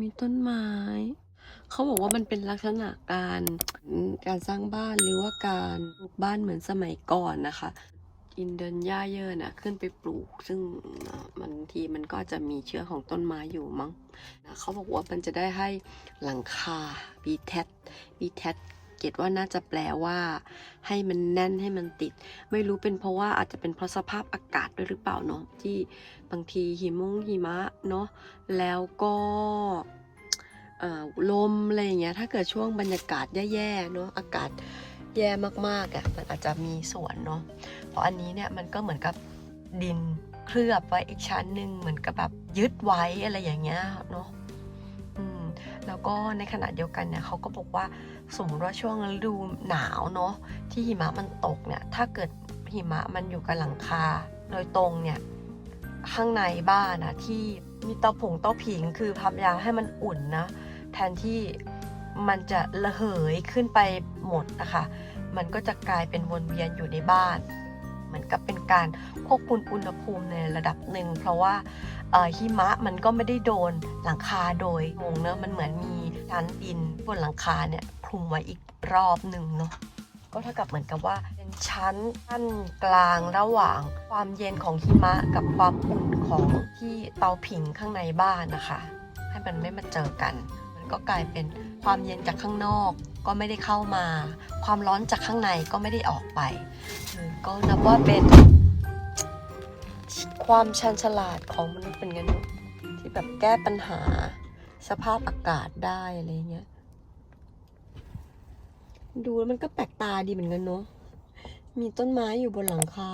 มีต้นไม้ เขาบอกว่ามันเป็นลักษณะการการสร้างบ้านหรือว่าการปลูกบ้านเหมือนสมัยก่อนนะคะ อินเดินหญ้าเยอะนะขึ้นไปปลูก ซึ่งบางทีมันก็จะมีเชื้อของต้นไม้อยู่มั้งนะเขาบอกว่ามันจะได้ให้หลังคา b t a t b t a t เกตว่าน่าจะแปลว่า ให้มันแน่นให้มันติด ไม่รู้เป็นเพราะว่าอาจจะเป็นเพราะสภาพอากาศด้วยหรือเปล่าเนาะที่บางทีหิมงหิมะเนาะแล้วก็ลมอะไรอย่างเงี้ยถ้าเกิดช่วงบรรยากาศแย่ๆเนาะอากาศแย่มากๆอะ่ะมันอาจจะมีส่วนเนาะเพราะอันนี้เนี่ยมันก็เหมือนกับดินเคลือบไว้อีกชั้นหนึ่งเหมือนกับแบบยึดไว้อะไรอย่างเงี้ยเนาะ แล้วก็ในขณะเดียวกันเนี่ยเขาก็บอกว่าสมมติว่าช่วงฤดูหนาวเนาะที่หิมะมันตกเนี่ยถ้าเกิดหิมะมันอยู่กับหลังคาโดยตรงเนี่ยข้างในบ้านนะที่มีเตาผงเตาผิงคือพยายามให้มันอุ่นนะแทนที่มันจะระเหยขึ้นไปหมดนะคะ มันก็จะกลายเป็นวนเวียนอยู่ในบ้าน มือนกับเป็นการควบคุมอุณหภูมิในระดับหนึ่งเพราะว่าหิมะมันก็ไม่ได้โดนหลังคาโดยงงเนอะมันเหมือนมีชั้นดินบนหลังคาเนี่ยคลุมไว้อีกรอบหนึ่งเนาะก็เท่ากับเหมือนกับว่าเป็นชั้นขั้นกลางระหว่างความเย็นของหิมะกับความอุ่นของที่เตาผิงข้างในบ้านนะคะ ให้มันไม่มาเจอกัน ก็กลายเป็นความเย็นจากข้างนอกก็ไม่ได้เข้ามา ความร้อนจากข้างในก็ไม่ได้ออกไป ก็นับว่าเป็นความชันฉลาดของมนุษย์เป็นงั้นที่แบบแก้ปัญหาสภาพอากาศได้อะไรเงี้ยดูแล้วมันก็แปลกตาดีเหมือนกันเนาะมีต้นไม้อยู่บนหลังคา